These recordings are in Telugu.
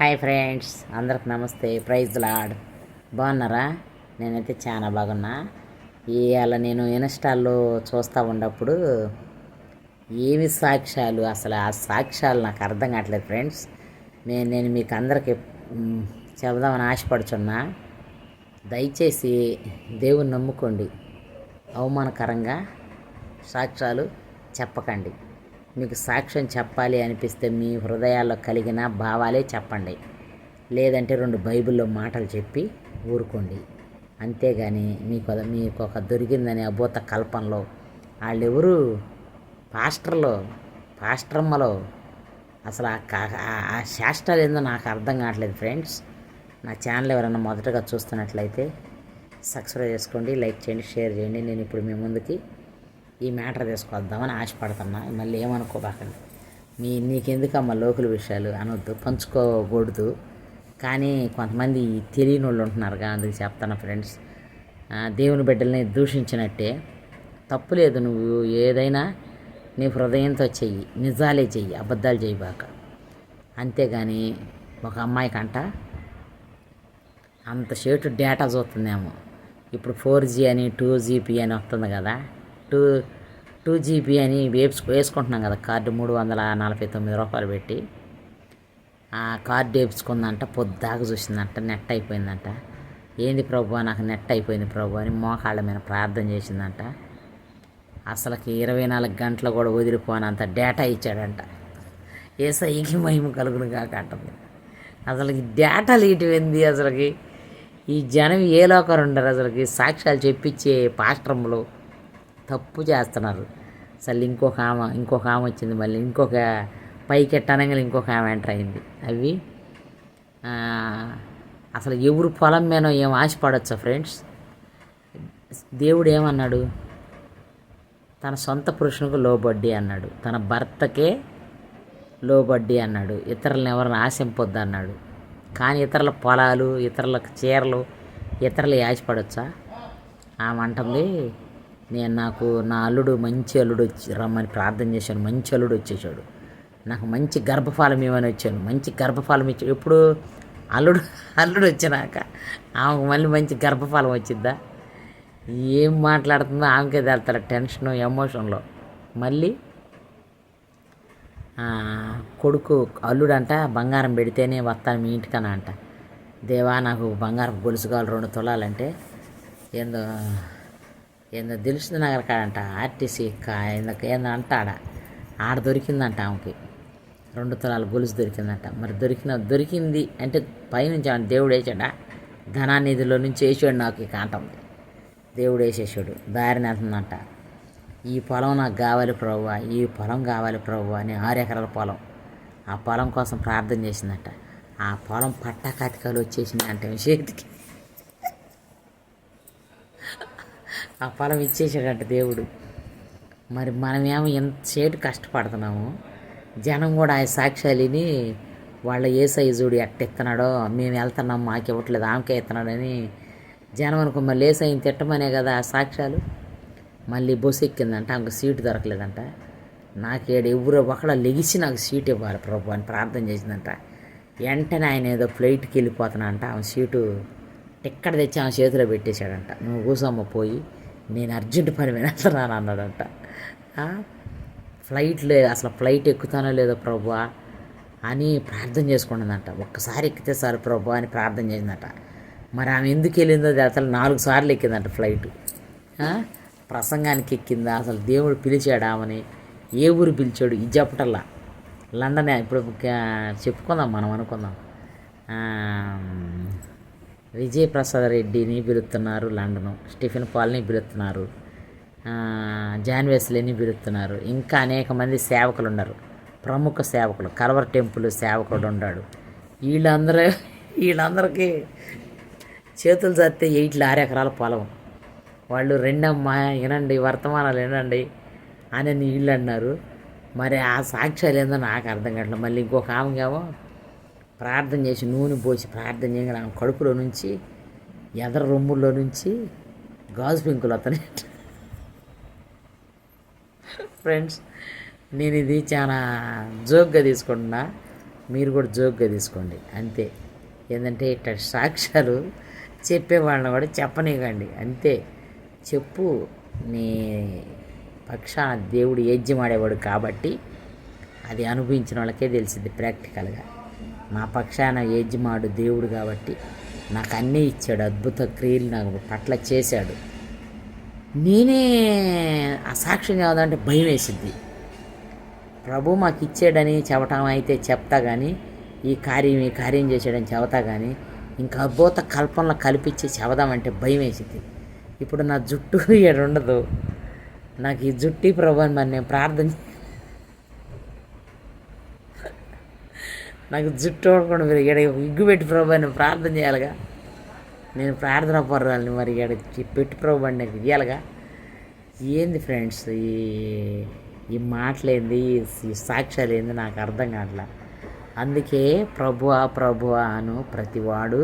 హాయ్ ఫ్రెండ్స్ అందరికి నమస్తే. ప్రైజ్ లాడ్ బాగున్నారా? నేనైతే చాలా బాగున్నా. ఇవాళ నేను ఇన్స్టాల్లో చూస్తూ ఉన్నప్పుడు ఏమి సాక్ష్యాలు? అసలు ఆ సాక్ష్యాలు నాకు అర్థం కావట్లేదు ఫ్రెండ్స్. నేను నేను మీకు అందరికి చెబుదామని ఆశపడుచున్నా. దయచేసి దేవుని నమ్ముకోండి. అవమానకరంగా సాక్ష్యాలు చెప్పకండి. మీకు సాక్ష్యం చెప్పాలి అనిపిస్తే మీ హృదయాల్లో కలిగిన భావాలే చెప్పండి. లేదంటే రెండు బైబిల్లో మాటలు చెప్పి ఊరుకోండి. అంతేగాని మీకు మీకు ఒక దొరికిందని అభూత కల్పనలో వాళ్ళెవరు పాస్టర్లో పాస్టర్మ్మలో అసలు ఆ కా- ఆ- ఆ శాస్త్రాలు ఏందో నాకు అర్థం కావట్లేదు ఫ్రెండ్స్. నా ఛానల్ ఎవరైనా మొదటగా చూస్తున్నట్లయితే సబ్స్క్రైబ్ చేసుకోండి లైక్ చేయండి షేర్ చేయండి. నేను ఇప్పుడు మీ ముందుకి ఈ మ్యాటర్ తీసుకొద్దామని ఆశపడుతున్నా మళ్ళీ ఏమనుకోబాకండి. మీ నీకెందుకమ్మా లోకల్ విషయాలు? అనొద్దు పంచుకోకూడదు. కానీ కొంతమంది తెలియని వాళ్ళు ఉంటున్నారుగా అందుకు చెప్తాను ఫ్రెండ్స్. దేవుని బిడ్డల్ని దూషించినట్టే. తప్పు లేదు నువ్వు ఏదైనా నీ హృదయంతో చెయ్యి నిజాలే చెయ్యి అబద్ధాలు చేయబాక అంతేగాని ఒక అమ్మాయికంట అంత షేటు డేటా చూస్తుందేమో. ఇప్పుడు ఫోర్ జీ అని టూ జీబీ అని వస్తుంది కదా. టూ టూ జీబీ అని వేప్స్ వేసుకుంటున్నాం కదా కార్డు మూడు వందల నలభై తొమ్మిది రూపాయలు పెట్టి. ఆ కార్డు వేపించుకుందంట పొద్దాక చూసిందంట నెట్ అయిపోయిందంట. ఏంది ప్రభు నాకు నెట్ అయిపోయింది ప్రభు అని మోకాళ్ళ మీద ప్రార్థన చేసిందంట. అసలుకి ఇరవై నాలుగు గంటలు కూడా వదిలిపోనంత డేటా ఇచ్చాడంట. ఏసైకి మహిమ కలుగును కాక అంటుంది అసలు ఈ డేటాలు అసలుకి? ఈ జనం ఏ లోకరు ఉండరు అసలుకి? సాక్ష్యాలు చెప్పించే పాస్ట్రములు తప్పు చేస్తున్నారు. అసలు ఇంకొక ఆమె ఇంకొక ఆమె వచ్చింది మళ్ళీ. ఇంకొక పైకి ఎట్టనంగా ఇంకొక ఆమె ఎంటర్ అయింది. అవి అసలు ఎవరు పొలం మీద ఏం ఆశపడచ్చా ఫ్రెండ్స్ దేవుడు ఏమన్నాడు? తన సొంత పురుషునికి లోబడ్డి అన్నాడు. తన భర్తకే లోబడ్డి అన్నాడు. ఇతరులను ఎవరిని ఆశింపొద్దు అన్నాడు. కానీ ఇతరుల పొలాలు ఇతరులకు చీరలు ఇతరులు ఆశపడచ్చా? ఆమె అంటుంది నేను నాకు నా అల్లుడు మంచి అల్లుడు వచ్చి రమ్మని ప్రార్థన చేశాను మంచి అల్లుడు వచ్చేసాడు నాకు మంచి గర్భఫలం ఇవ్వని వచ్చాను మంచి గర్భఫలం ఇచ్చాడు ఎప్పుడు అల్లుడు అల్లుడు వచ్చినాక ఆమెకు మళ్ళీ మంచి గర్భఫలం వచ్చిద్దా? ఏం మాట్లాడుతుందో ఆమెకే తెలుతారు టెన్షన్ ఎమోషన్లో. మళ్ళీ కొడుకు అల్లుడంట బంగారం పెడితేనే వస్తాను మీ ఇంటికన్నా అంట దేవా నాకు బంగారం గొలుసు కావాలి రెండు తులాలంటే. ఏందో ఏందో దిల్సుద్ నగర్ కాడంట ఆర్టీసీ కా ఏందో ఏందో అంటాడ. ఆడ దొరికిందంట ఆమెకి. రెండు తులాల గొలుసు దొరికిందంట. మరి దొరికిన దొరికింది అంటే పైనుంచి ఆమె దేవుడు వేసాడా? ధనానిధిలో నుంచి వేసాడు నాకు ఈ కాంటం దేవుడు వేసేసాడు. దారిని అంటుందంట ఈ పొలం నాకు కావాలి ప్రభు ఈ పొలం కావాలి ప్రభు అని ఆరు ఎకరాల పొలం. ఆ పొలం కోసం ప్రార్థన చేసిందంట. ఆ పొలం పట్టా వచ్చేసిందంట వచ్చేసింది అంటే చేతికి. ఆ ఫలం ఇచ్చేసాడంట దేవుడు. మరి మనమేమో ఎంతసేపు కష్టపడుతున్నాము. జనం కూడా ఆ సాక్షాలిని వాళ్ళ ఏ సైజుడు ఎట్ట ఇస్తున్నాడో మేము వెళ్తున్నాం మాకు ఇవ్వట్లేదు ఆమెకే ఇస్తున్నాడని జనం అనుకో మళ్ళీ ఏ సైన్ తిట్టమనే కదా ఆ సాక్ష్యాలు. మళ్ళీ బస్సు ఎక్కిందంట ఆమెకు సీటు దొరకలేదంట. నాకేడు ఎవరో ఒకడ లెగిసి నాకు సీట్ ఇవ్వాలి ప్రభు అని ప్రార్థన చేసిందంట. వెంటనే ఆయన ఏదో ఫ్లైట్కి వెళ్ళిపోతున్నా అంట ఆమె సీటు ఎక్కడ తెచ్చి ఆమె చేతిలో పెట్టేశాడంట. నువ్వు కూసమ్మ పోయి నేను అర్జెంట్ పని మీద వెళ్తున్నాను అన్నాడంట. ఫ్లైట్ లేదు అసలు ఫ్లైట్ ఎక్కుతానో లేదో ప్రభు అని ప్రార్థన చేసుకున్నదంట ఒక్కసారి ఎక్కితే సార్ ప్రభు అని ప్రార్థన చేసిందట. మరి ఆమె ఎందుకు వెళ్ళిందో అసలు నాలుగు సార్లు ఎక్కిందంట ఫ్లైట్. ప్రసంగానికి ఎక్కిందా? అసలు దేవుడు పిలిచాడు ఆమెని. ఏ ఊరు పిలిచాడు? ఇది చెప్పటల్లా లండనే ఇప్పుడు చెప్పుకుందాం మనం అనుకుందాం. విజయప్రసాద్ రెడ్డిని పిలుస్తున్నారు లండను స్టిఫెన్ పాల్ని పిలుస్తున్నారు ఆ, జాన్ పిలుస్తున్నారు. ఇంకా అనేక మంది సేవకులు ఉన్నారు. ప్రముఖ సేవకులు కలవర్ టెంపుల్ సేవకుడు ఉన్నాడు. వీళ్ళందరూ వీళ్ళందరికీ చేతులు చస్తే ఎయిట్లు ఆరు ఎకరాల పొలం. వాళ్ళు రెండమ్మా వినండి వర్తమానాలు వినండి అని వీళ్ళు అన్నారు. మరి ఆ సాక్ష్యాలు ఏందో నాకు అర్థం కావట్లేదు. మళ్ళీ ఇంకొక ఆమెకేమో ప్రార్థన చేసి నూనె పోసి ప్రార్థన చేయగల ఆమె కడుపులో నుంచి ఎదర రొమ్ముల్లో నుంచి గాజు పెంకులు వస్తున్నాయి ఫ్రెండ్స్ నేను ఇది చాలా జోక్గా తీసుకుంటున్నా. మీరు కూడా జోక్గా తీసుకోండి. అంతే. ఏంటంటే ఇట్లా సాక్ష్యాలు చెప్పే వాళ్ళని కూడా చెప్పనీయకండి. అంతే. చెప్పు. నీ పక్షాన దేవుడు యజ్ఞం ఆడేవాడు కాబట్టి అది అనుభవించిన వాళ్ళకే తెలిసింది ప్రాక్టికల్గా. నా పక్షాన యజమాడు దేవుడు కాబట్టి నాకు అన్నీ ఇచ్చాడు అద్భుత క్రియలు నాకు పట్ల చేశాడు. నేనే ఆ సాక్ష్యం కావాలంటే భయం వేసింది ప్రభు మాకు ఇచ్చాడని చెప్పటం అయితే చెప్తా కానీ ఈ కార్యం ఈ కార్యం చేశాడని చెబుతా కానీ ఇంకా అద్భుత కల్పనలు కల్పించి చెబదామంటే భయం వేసింది ఇప్పుడు నా జుట్టు ఇక్కడ ఉండదు నాకు ఈ జుట్టి ప్రభు అని మరి నేను ప్రార్థన నాకు జుట్టు ఉండకుండా మీరు ఇక్కడ ఇగ్గు పెట్టి ప్రభు అని ప్రార్థన చేయాలిగా. నేను ప్రార్థన పర్వాలని మరి ఇక్కడ పెట్టి ప్రభు అని నాకు ఇవ్వాలిగా ఏంది ఫ్రెండ్స్ ఈ ఈ మాటలేంది ఈ సాక్ష్యాలు ఏంది నాకు అర్థం కావట్లా. అందుకే ప్రభువా ప్రభువా అను ప్రతివాడు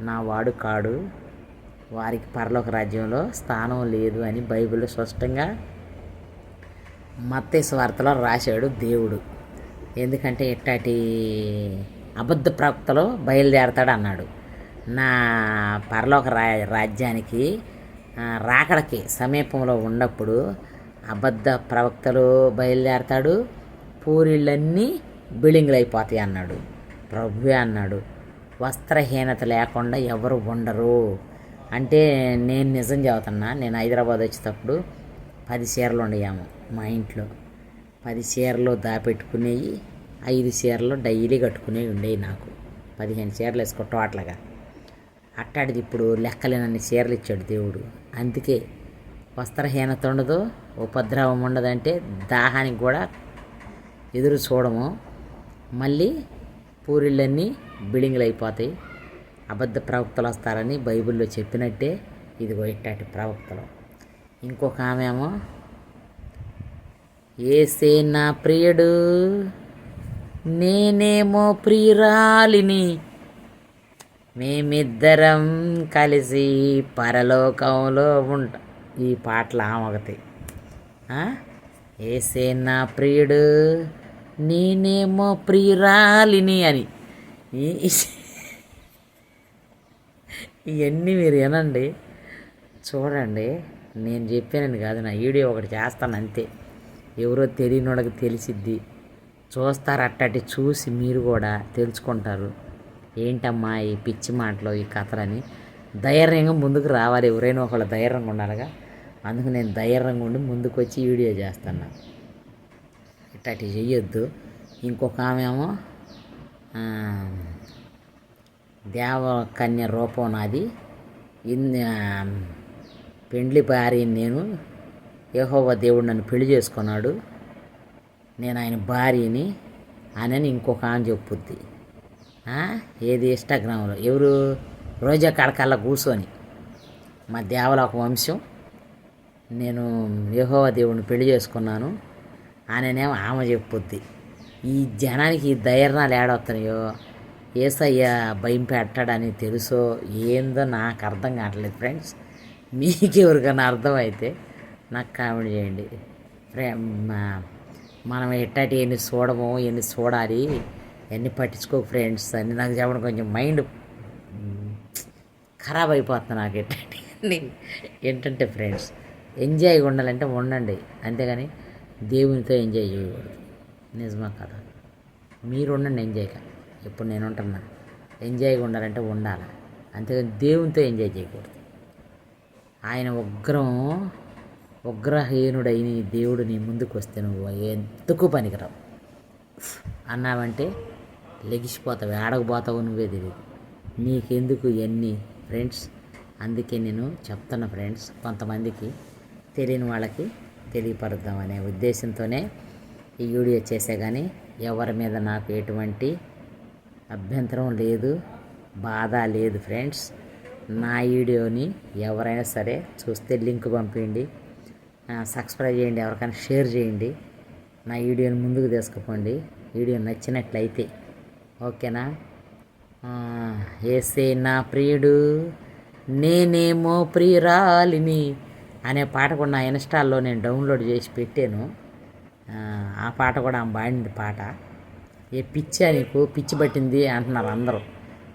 నా వాడు కాడు. వారికి పరలోక రాజ్యంలో స్థానం లేదు అని బైబిల్లో స్పష్టంగా మత్స్య వార్తలో రాశాడు దేవుడు. ఎందుకంటే ఇట్టాటి అబద్ధ ప్రవక్తలో బయలుదేరతాడు అన్నాడు. నా పరలోక రా రాజ్యానికి రాకడకి సమీపంలో ఉన్నప్పుడు అబద్ధ ప్రవక్తలు బయలుదేరతాడు. పూరిళ్ళన్నీ బిల్డింగ్లు అయిపోతాయి అన్నాడు. ప్రభువే అన్నాడు వస్త్రహీనత లేకుండా ఎవరు ఉండరు. అంటే నేను నిజం చెబుతున్నా నేను హైదరాబాద్ వచ్చేటప్పుడు పది చీరలు ఉండయాము మా ఇంట్లో. పది చీరలు దాపెట్టుకునేవి ఐదు చీరలు డైలీ కట్టుకునేవి ఉండేవి నాకు. పదిహేను చీరలు వేసుకో టోటల్గా. అట్టాడిది ఇప్పుడు లెక్కలేనన్ని చీరలు ఇచ్చాడు దేవుడు. అందుకే వస్త్రహీనత ఉండదు ఉపద్రవం ఉండదంటే దాహానికి కూడా ఎదురు చూడము. మళ్ళీ పూరిళ్ళన్నీ బిల్డింగ్లు అయిపోతాయి. అబద్ధ ప్రవక్తలు వస్తారని బైబిల్లో చెప్పినట్టే ఇదిగో ఇట్టాటి ప్రవక్తలు. ఇంకొక ఆమె ఏమో ఏసే నా ప్రియుడు? నేనేమో ప్రియురాలిని. మేమిద్దరం కలిసి పరలోకంలో ఉంటాం ఈ పాటలు ఒకటి ఏసే నా ప్రియుడు? నేనేమో ప్రియురాలిని అని. ఇవన్నీ మీరు వినండి. చూడండి. నేను చెప్పానని కాదు నా వీడియో ఒకటి చేస్తాను అంతే. ఎవరో తెలియని వాళ్ళకి తెలిసిద్ది. చూస్తారు అట్టటి చూసి మీరు కూడా తెలుసుకుంటారు. ఏంటమ్మా ఈ పిచ్చి మాటలు ఈ కథలని? ధైర్యంగా ముందుకు రావాలి. ఎవరైనా ఒకళ్ళు ధైర్యంగా ఉండాలిగా. అందుకు నేను ధైర్యంగా ఉండి ముందుకు వచ్చి వీడియో చేస్తున్నా ఇట్టటి చెయ్యొద్దు. ఇంకొక ఆమె ఏమో దేవకన్య రూపం నాది. ఇన్ పెండ్లి భార్య నేను యెహోవా దేవుడు నన్ను పెళ్ళి చేసుకున్నాడు. నేను ఆయన భార్యని అని ఇంకొక ఆమె చెప్పుద్ది. ఏది ఇన్స్టాగ్రామ్లో? ఎవరు? రోజా కడకల్లా కూర్చొని. మా దేవల ఒక వంశం. నేను యెహోవా దేవుడిని పెళ్ళి చేసుకున్నాను. ఆయననేమో ఆమె చెప్పుద్ది. ఈ జనానికి ఈ ధైర్యాలు ఏడవుతున్నాయో ఏసయ్య భయం పెట్టాడని తెలుసో? ఏందో నాకు అర్థం కావట్లేదు ఫ్రెండ్స్. మీకు ఎవరికైనా అర్థమైతే నాకు కామెంట్ చేయండి. మనం ఎట్టటి ఎన్ని చూడము ఎన్ని చూడాలి ఎన్ని పట్టించుకో ఫ్రెండ్స్ అని నాకు చెప్పడం కొంచెం మైండ్ ఖరాబ్ అయిపోతుంది నాకు ఏంటంటే ఏంటంటే ఫ్రెండ్స్ ఎంజాయ్గా ఉండాలంటే ఉండండి. అంతేగాని దేవునితో ఎంజాయ్ చేయకూడదు. నిజమా కదా? మీరు ఉండండి ఎంజాయ్గా ఇప్పుడు నేను ఉంటున్నా. ఎంజాయ్గా ఉండాలంటే ఉండాలి. అంతేగాని దేవునితో ఎంజాయ్ చేయకూడదు. ఆయన ఉగ్రం ఉగ్రహీనుడైన ఈ దేవుడు నీ ముందుకు వస్తే నువ్వు ఎందుకు పనికిరావు? అన్నావంటే లెగిసిపోతావు ఆడకపోతావు నువ్వే తెలియదు నీకెందుకు ఇవన్నీ ఫ్రెండ్స్ అందుకే నేను చెప్తున్న ఫ్రెండ్స్ కొంతమందికి తెలియని వాళ్ళకి తెలియపరుద్దామనే ఉద్దేశంతోనే ఈ వీడియో చేసే కానీ ఎవరి మీద నాకు ఎటువంటి అభ్యంతరం లేదు బాధ లేదు ఫ్రెండ్స్ నా వీడియోని ఎవరైనా సరే చూస్తే లింక్ పంపించండి. సబ్స్క్రైబ్ చేయండి ఎవరికైనా షేర్ చేయండి. నా వీడియోని ముందుకు తీసుకుపోండి. వీడియో నచ్చినట్లయితే ఓకేనా? ఏసే నా ప్రియుడు నేనేమో ప్రియురాలిని అనే పాట కూడా నా ఇన్స్టాల్లో నేను డౌన్లోడ్ చేసి పెట్టాను. ఆ, పాట కూడా ఆమె పాడింది పాట. ఏ పిచ్చా నీకు? పిచ్చి పట్టింది అంటున్నారు అందరూ.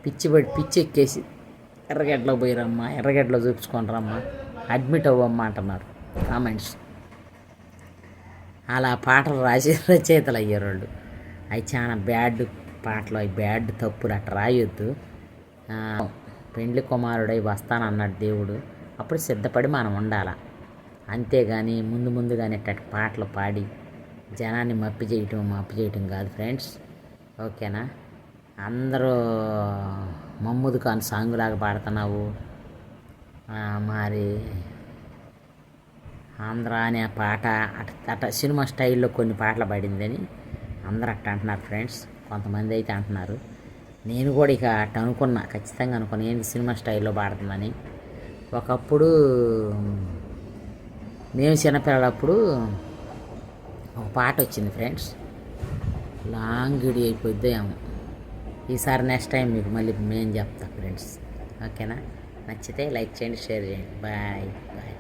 పిచ్చి పట్టి పిచ్చి ఎక్కేసి ఎర్రగడ్డలో పోయిరమ్మా ఎర్రగడ్డలో చూపించుకొని రమ్మా అడ్మిట్ అవ్వమ్మా అంటున్నారు. కామెంట్స్ అలా పాటలు రాసే రచయితలు అయ్యారు వాళ్ళు అవి చాలా బ్యాడ్ పాటలు అవి బ్యాడ్ తప్పులు అట్లా రాయొద్దు. పెండ్లి కుమారుడై వస్తానన్నాడు దేవుడు. అప్పుడు సిద్ధపడి మనం ఉండాలి. అంతేగాని ముందు ముందుగానే ఇట్టటి పాటలు పాడి జనాన్ని మప్పి చేయటం మప్పి చేయటం కాదు ఫ్రెండ్స్. ఓకేనా? అందరూ మమ్ముదు కాని సాంగులాగా పాడుతున్నావు. మరి ఆంధ్ర అనే పాట అట అట సినిమా స్టైల్లో కొన్ని పాటలు పాడిందని అందరూ అట్ట అంటున్నారు ఫ్రెండ్స్. కొంతమంది అయితే అంటున్నారు. నేను కూడా ఇక అట్ట అనుకున్నా ఖచ్చితంగా అనుకున్నా ఏంటి సినిమా స్టైల్లో పాడుతుందని. ఒకప్పుడు మేము చిన్నపిల్లలప్పుడు ఒక పాట వచ్చింది ఫ్రెండ్స్. లాంగ్ వీడియో అయిపోద్ది ఏమో. ఈసారి నెక్స్ట్ టైం మీకు మళ్ళీ మేము చెప్తా ఫ్రెండ్స్. ఓకేనా? నచ్చితే లైక్ చేయండి షేర్ చేయండి. Bye bye.